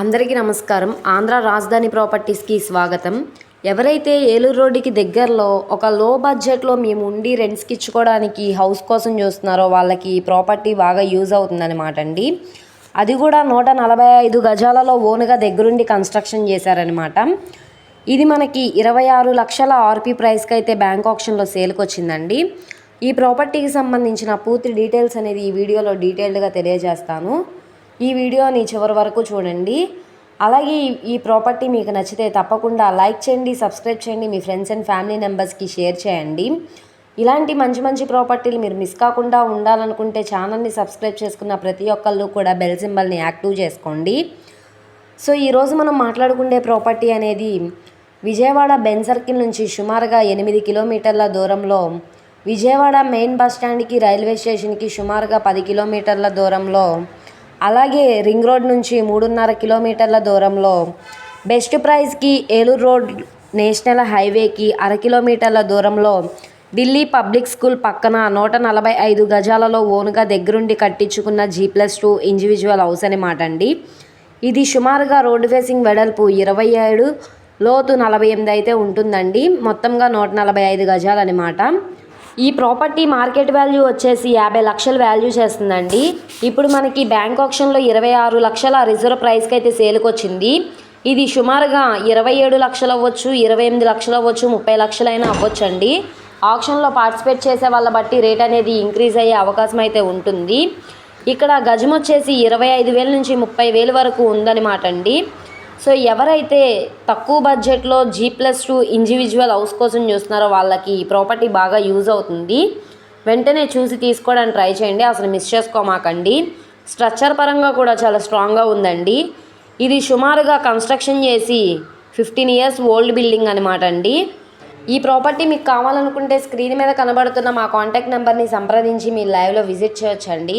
అందరికీ నమస్కారం. ఆంధ్ర రాజధాని ప్రాపర్టీస్కి స్వాగతం. ఎవరైతే ఏలూరు రోడ్డుకి దగ్గరలో ఒక లో బడ్జెట్లో మేము ఉండి రెంట్స్కి ఇచ్చుకోవడానికి హౌస్ కోసం చూస్తున్నారో వాళ్ళకి ఈ ప్రాపర్టీ బాగా యూజ్ అవుతుందన్నమాట అండి. అది కూడా నూట నలభై ఐదు గజాలలో ఓన్గా దగ్గరుండి కన్స్ట్రక్షన్ చేశారనమాట ఇది మనకి ఇరవై ఆరు లక్షల ఆర్పీ ప్రైస్కి అయితే బ్యాంక్ ఆప్షన్లో సేల్కి వచ్చిందండి. ఈ ప్రాపర్టీకి సంబంధించిన పూర్తి డీటెయిల్స్ అనేది ఈ వీడియోలో డీటెయిల్డ్గా తెలియజేస్తాను. ఈ వీడియోని చివరి వరకు చూడండి. అలాగే ఈ- ప్రాపర్టీ మీకు నచ్చితే తప్పకుండా లైక్ చేయండి సబ్స్క్రైబ్ చేయండి మీ ఫ్రెండ్స్ అండ్ ఫ్యామిలీ మెంబర్స్కి షేర్ చేయండి. ఇలాంటి మంచి మంచి ప్రాపర్టీలు మీరు మిస్ కాకుండా ఉండాలనుకుంటే ఛానల్ని సబ్స్క్రైబ్ చేసుకున్న ప్రతి ఒక్కళ్ళు కూడా బెల్ సింబల్ని యాక్టివ్ చేసుకోండి. సో ఈరోజు మనం మాట్లాడుకునే ప్రాపర్టీ అనేది విజయవాడ బెన్ సర్కిల్ నుంచి సుమారుగా ఎనిమిది కిలోమీటర్ల దూరంలో విజయవాడ మెయిన్ బస్ స్టాండ్కి రైల్వే స్టేషన్కి సుమారుగా పది కిలోమీటర్ల దూరంలో అలాగే రింగ్ రోడ్ నుంచి మూడున్నర కిలోమీటర్ల దూరంలో బెస్ట్ ప్రైస్కి ఏలూరు రోడ్ నేషనల్ హైవేకి అర కిలోమీటర్ల దూరంలో ఢిల్లీ పబ్లిక్ స్కూల్ పక్కన నూట నలభై ఐదు గజాలలో ఓనుగా దగ్గరుండి కట్టించుకున్న G plus two individual house అనమాట అండి. ఇది సుమారుగా రోడ్డు ఫేసింగ్ వెడల్పు ఇరవై ఏడు లోతు నలభై ఎనిమిది అయితే ఉంటుందండి. మొత్తంగా నూట నలభై ఐదు గజాలు అనమాట ఈ ప్రాపర్టీ మార్కెట్ వాల్యూ వచ్చేసి యాభై లక్షలు వాల్యూ చేస్తుందండి. ఇప్పుడు మనకి బ్యాంక్ ఆప్షన్లో ఇరవై ఆరు లక్షల రిజర్వ్ ప్రైస్కి అయితే సేల్కి వచ్చింది. ఇది సుమారుగా ఇరవై ఏడు లక్షలు అవ్వచ్చు ఇరవై ఎనిమిది లక్షలు అవ్వచ్చు ముప్పై లక్షలైనా అవ్వచ్చు అండి ఆప్షన్లో పార్టిసిపేట్ చేసే వాళ్ళ బట్టి రేట్ అనేది ఇంక్రీజ్ అయ్యే అవకాశం అయితే ఉంటుంది. ఇక్కడ గజం వచ్చేసి ఇరవై ఐదు వేల నుంచి ముప్పై వేలు వరకు ఉందన్నమాట అండి. సో ఎవరైతే తక్కువ బడ్జెట్లో G plus two individual house కోసం చూస్తున్నారో వాళ్ళకి ఈ ప్రాపర్టీ బాగా యూజ్ అవుతుంది. వెంటనే చూసి తీసుకోవడానికి ట్రై చేయండి. అసలు మిస్ చేసుకోమాకండి. స్ట్రక్చర్ పరంగా కూడా చాలా స్ట్రాంగ్గా ఉందండి. ఇది సుమారుగా కన్స్ట్రక్షన్ చేసి ఫిఫ్టీన్ ఇయర్స్ ఓల్డ్ బిల్డింగ్ అనమాట అండి. ఈ ప్రాపర్టీ మీకు కావాలనుకుంటే స్క్రీన్ మీద కనబడుతున్న మా కాంటాక్ట్ నెంబర్ని సంప్రదించి మీరు లైవ్లో విజిట్ చేయొచ్చండి.